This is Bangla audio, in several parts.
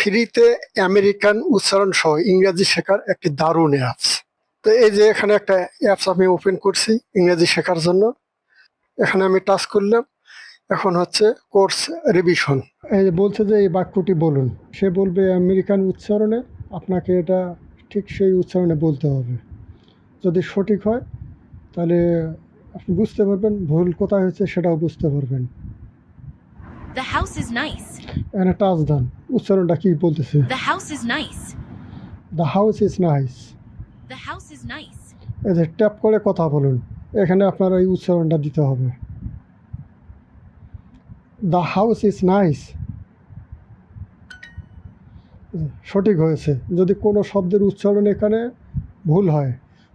ফ্রিতে আমেরিকান উচ্চারণ সহ ইংরেজি শেখার একটি দারুণ অ্যাপস তো এই যে এখানে একটা অ্যাপস আমি ওপেন করছি ইংরেজি শেখার জন্য। এখানে আমি টাচ করলাম। এখন হচ্ছে কোর্স রিভিশন এই যে বলছে যে এই বাক্যটি বলুন। সে বলবে আমেরিকান উচ্চারণে আপনাকে এটা ঠিক সেই উচ্চারণে বলতে হবে। যদি সঠিক হয় তাহলে আপনি বুঝতে পারবেন ভুল কোথায় হয়েছে সেটাও বুঝতে পারবেন। The house is nice. এখানে টাচ দেন। উচ্চারণটা কি বলতেছে? The house is nice. The house is nice The house is nice. এই যে ট্যাপ করে কথা বলুন। এখানে আপনার এই উচ্চারণটা দিতে হবে। দ্য হাউস ইজ নাইস সঠিক হয়েছে। যদি কোনো শব্দের উচ্চারণ এখানে ভুল হয়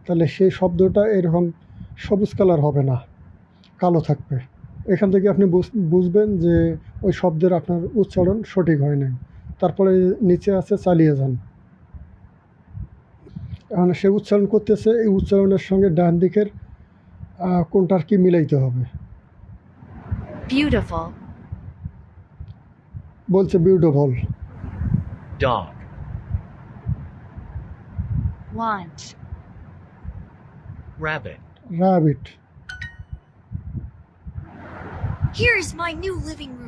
তাহলে সেই শব্দটা এরকম সবুজ কালার হবে না। কালো থাকবে। এখান থেকে আপনি বুঝ- বুঝবেন যে ওই শব্দের আপনার উচ্চারণ সঠিক হয় নাই। তারপরে নিচে আছে চালিয়ে যান। এখন সে উচ্চারণ করতেছে এই উচ্চারণের সঙ্গে ডান দিকের কোনটার কি মিলাইতে হবে? Beautiful. বলছে beautiful dog, Want. rabbit, rabbit Here is my new living room.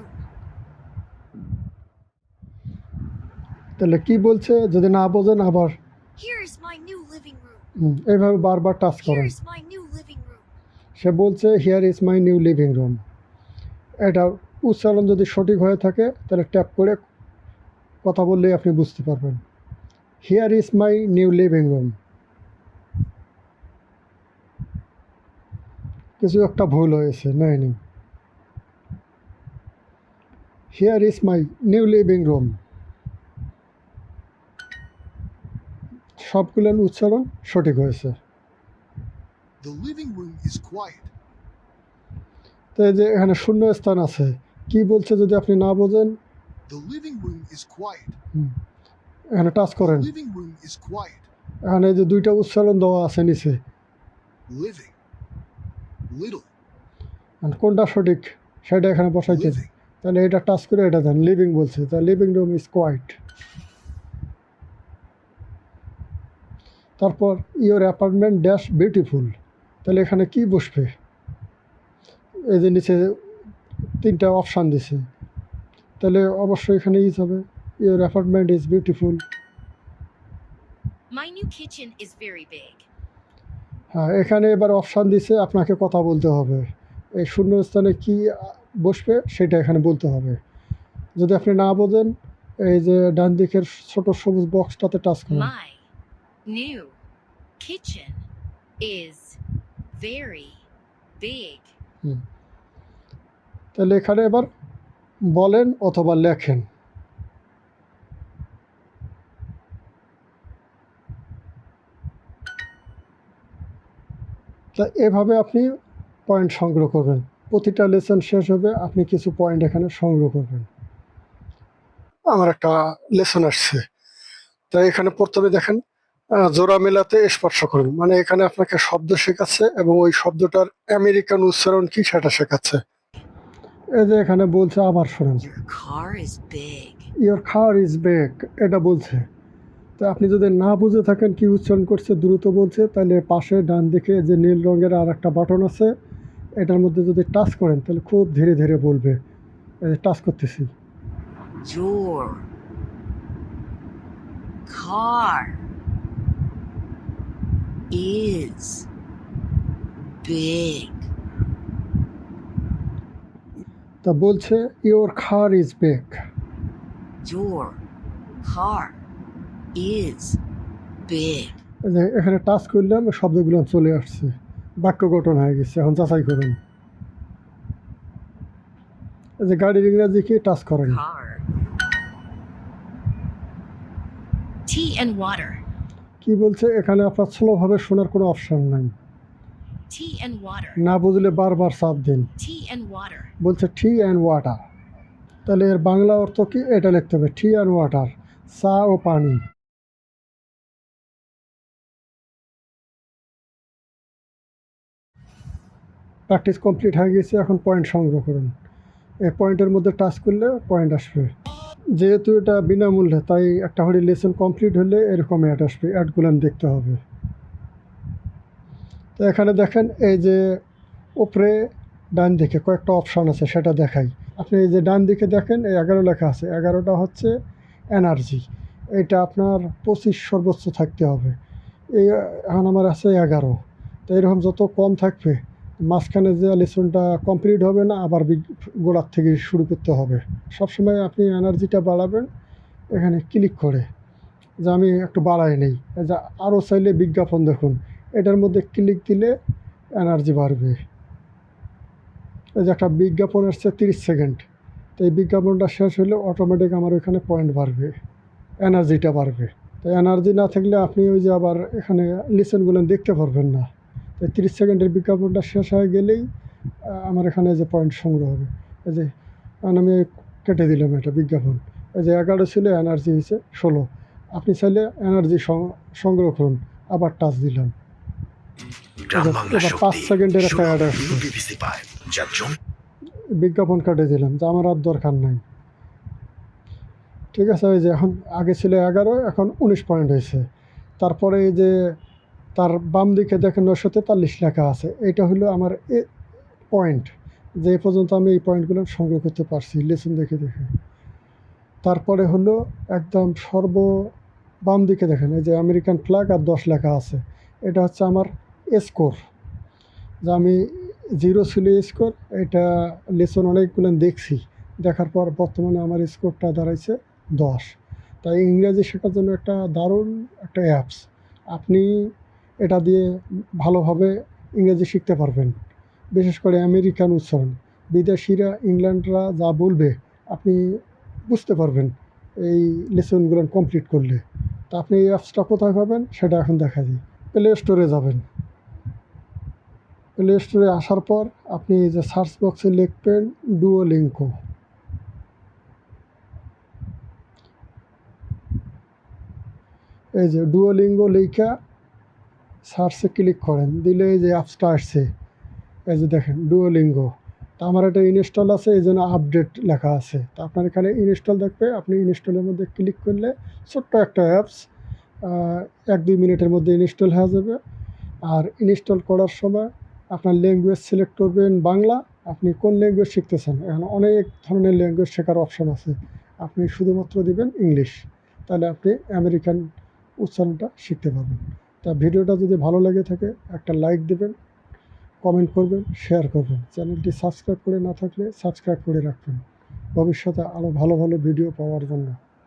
তাহলে কি বলছে? যদি না বোঝেন আবার। এইভাবে বারবার টাচ করেন। Here is my new living room. সে বলছে here is my new living room এটা উচ্চারণ যদি সঠিক হয়ে থাকে তাহলে ট্যাপ করে কথা বললেই আপনি বুঝতে পারবেন। Here is my new living room কিছু একটা ভুল হয়েছে নেয়নি। Here is my new living room সবগুলোর উচ্চারণ সঠিক হয়েছে The living room is quiet. তো যে এখানে শূন্য স্থান আছে কি বলছে যদি আপনি না বোঝেন The living room is quiet. এখানে টাচ করেন Living room is quiet. এখানে যে দুইটা উচ্চারণ দেওয়া আছে নিচে Living. Little. আর কোনটা সঠিক সেটা এখানে বসাইতে তাহলে এটা টাচ করে এটা দেন লিভিং বলছে তা লিভিং রুম ইজ কোয়াইট তারপর ইওর অ্যাপার্টমেন্ট ড্যাশ বিউটিফুল তাহলে এখানে কি বসবে? এই যে নিচে তিনটা অপশান দিছে। তাহলে অবশ্যই এখানে ইজ হবে your apartment is beautiful My new kitchen is very big. হ্যাঁ এখানে এবার অপশান দিছে আপনাকে কথা বলতে হবে। এই শূন্য স্থানে কি বসবে সেটা এখানে বলতে হবে। যদি আপনি না বোঝেন এই যে ডান দিকের ছোট সবুজ বক্সটাতে টাচ করুন। New. Kitchen is very big. তাহলে এখানে এবার বলেন অথবা লেখেন। তা এভাবে আপনি পয়েন্ট সংগ্রহ করবেন। প্রতিটা লেসন শেষ হবে, আপনি কিছু পয়েন্ট এখানে সংগ্রহ করবেন। আমার একটা লেসন আসছে। তাই এখানে প্রথমে দেখেন জোড়া মেলাতে স্পর্শ করুন। মানে এখানে আপনাকে শব্দ শেখাচ্ছে এবং ওই শব্দটার আমেরিকান উচ্চারণ কি সেটা শেখাচ্ছে। এই যে এখানে বলছে আবার শোনেন. ইয়োর খাওয়ার ইজ বেক এটা বলছে। তো আপনি যদি না বুঝে থাকেন কি উচ্চারণ করছে দ্রুত বলছে তাহলে পাশে ডান দিকে যে নীল রঙের আর একটা বাটন আছে এটার মধ্যে যদি টাচ করেন তাহলে খুব ধীরে ধীরে বলবে। এই যে টাচ করতেছি। Your car. Is big. তা বলছে your car is big Your car is big. এখানে টাচ করলাম শব্দগুলো চলে আসছে বাক্য গঠন হয়ে গেছে এখন যাচাই করুন এই যে গাড়ির ইংরাজি কি টাচ করেন Car. Tea and water. কি বলছে? এখানে আপনার স্লোভাবে শোনার কোনো অপশন নাই. না বুঝলে বারবার চাপ দিন. বলছে টি অ্যান্ড ওয়াটার তাহলে এর বাংলা অর্থ কি? এটা লিখতে হবে। টি অ্যান্ড ওয়াটার চা ও পানি। প্র্যাকটিস কমপ্লিট হয়ে গেছে। এখন পয়েন্ট সংগ্রহ করুন। এই পয়েন্টের মধ্যে টাচ করলে পয়েন্ট আসবে। যেহেতু এটা বিনামূল্যে, তাই একটা করে লেসন কমপ্লিট হলে এরকম অ্যাড আসবে অ্যাডগুলো দেখতে হবে। তো এখানে দেখেন, এই যে উপরে ডান দিকে কয়েকটা অপশান আছে, সেটা দেখাই। আপনি এই যে ডান দিকে দেখেন, এই এগারো লেখা আছে, এগারোটা হচ্ছে এনার্জি এটা আপনার পঁচিশ সর্বোচ্চ থাকতে হবে। এই, এখন আমার আছে এগারো। তো এরকম যত কম থাকবে মাঝখানে যে লেসনটা কমপ্লিট হবে না, আবার গোড়ার থেকে শুরু করতে হবে। সবসময় আপনি এনার্জিটা বাড়াবেন, এখানে ক্লিক করে যে আমি একটু বাড়াই নেই। যে আরও চাইলে বিজ্ঞাপন দেখুন, এটার মধ্যে ক্লিক দিলে এনার্জি বাড়বে। এই যে একটা বিজ্ঞাপন আসছে তিরিশ সেকেন্ড, তো এই বিজ্ঞাপনটা শেষ হলে অটোমেটিক আমার ওইখানে পয়েন্ট বাড়বে, এনার্জিটা বাড়বে। তো এনার্জি না থাকলে আপনি ওই যে আবার এখানে লিসেনগুলো দেখতে পারবেন না। তো তিরিশ সেকেন্ডের বিজ্ঞাপনটা শেষ হয়ে গেলেই আমার এখানে যে পয়েন্ট সংগ্রহ হবে। এই যে আমি কেটে দিলাম এটা বিজ্ঞাপন। এই যে এগারো ছিল এনার্জি হয়েছে ষোলো। আপনি চাইলে এনার্জি সংগ্রহ করুন। আবার টাচ দিলাম। এবার- পাঁচ সেকেন্ডের একটা অ্যাড বিজ্ঞাপন কাটে দিলাম যে আমার আর দরকার নাই। ঠিক আছে ওই যে এখন আগে ছিল এগারো এখন উনিশ পয়েন্ট হয়েছে। তারপরে এই যে তার বাম দিকে দেখেন নশো তেতাল্লিশ লেখা আছে। এটা হলো আমার এ পয়েন্ট যে পর্যন্ত আমি এই পয়েন্টগুলো সংগ্রহ করতে পারছি, লেসন দেখে দেখে। তারপরে হলো একদম সর্ব বাম দিকে দেখেন, এই যে আমেরিকান ফ্ল্যাগ আর দশ লেখা আছে। এটা হচ্ছে আমার স্কোর যে আমি জিরো ছিল স্কোর এটা লেসন অনেকগুলো দেখছি। দেখার পর বর্তমানে আমার স্কোরটা দাঁড়াইছে দশ। তাই ইংরেজি শেখার জন্য একটা দারুণ একটা অ্যাপস আপনি এটা দিয়ে ভালোভাবে ইংরেজি শিখতে পারবেন। বিশেষ করে আমেরিকান উচ্চারণ। বিদেশিরা, ইংল্যান্ডরা যা বলবে, আপনি বুঝতে পারবেন এই লেসনগুলো কমপ্লিট করলে। তা আপনি এই অ্যাপসটা কোথায় পাবেন, সেটা এখন দেখা যায় প্লে স্টোরে যাবেন। প্লে স্টোরে আসার পর আপনি যে সার্চ বক্সে লিখবেন ডুও লিঙ্কো এই যে ডুও লিঙ্গো লিখা সার্চে ক্লিক করেন দিলে এই যে অ্যাপসটা আসছে, এই যে দেখেন ডুও লিঙ্গো তা আমার এটা ইনস্টল আছে, এই জন্য আপডেট লেখা আছে। তা আপনার এখানে ইনস্টল দেখবে আপনি ইনস্টলের মধ্যে ক্লিক করলে ছোট্ট একটা অ্যাপস এক দুই মিনিটের মধ্যে ইনস্টল হয়ে যাবে। আর ইনস্টল করার সময় আপনার ল্যাঙ্গুয়েজ সিলেক্ট করবেন বাংলা, আপনি কোন ল্যাঙ্গুয়েজ শিখতেছেন? এখানে অনেক ধরনের ল্যাঙ্গুয়েজ শেখার অপশন আছে। আপনি শুধুমাত্র দিবেন ইংলিশ তাহলে আপনি আমেরিকান উচ্চারণটা শিখতে পারবেন। তা ভিডিওটা যদি ভালো লেগে থাকে, একটা লাইক দেবেন কমেন্ট করবেন শেয়ার করবেন। চ্যানেলটি সাবস্ক্রাইব করে না থাকলে সাবস্ক্রাইব করে রাখবেন। ভবিষ্যতে আরও ভালো ভালো ভিডিও পাওয়ার জন্য।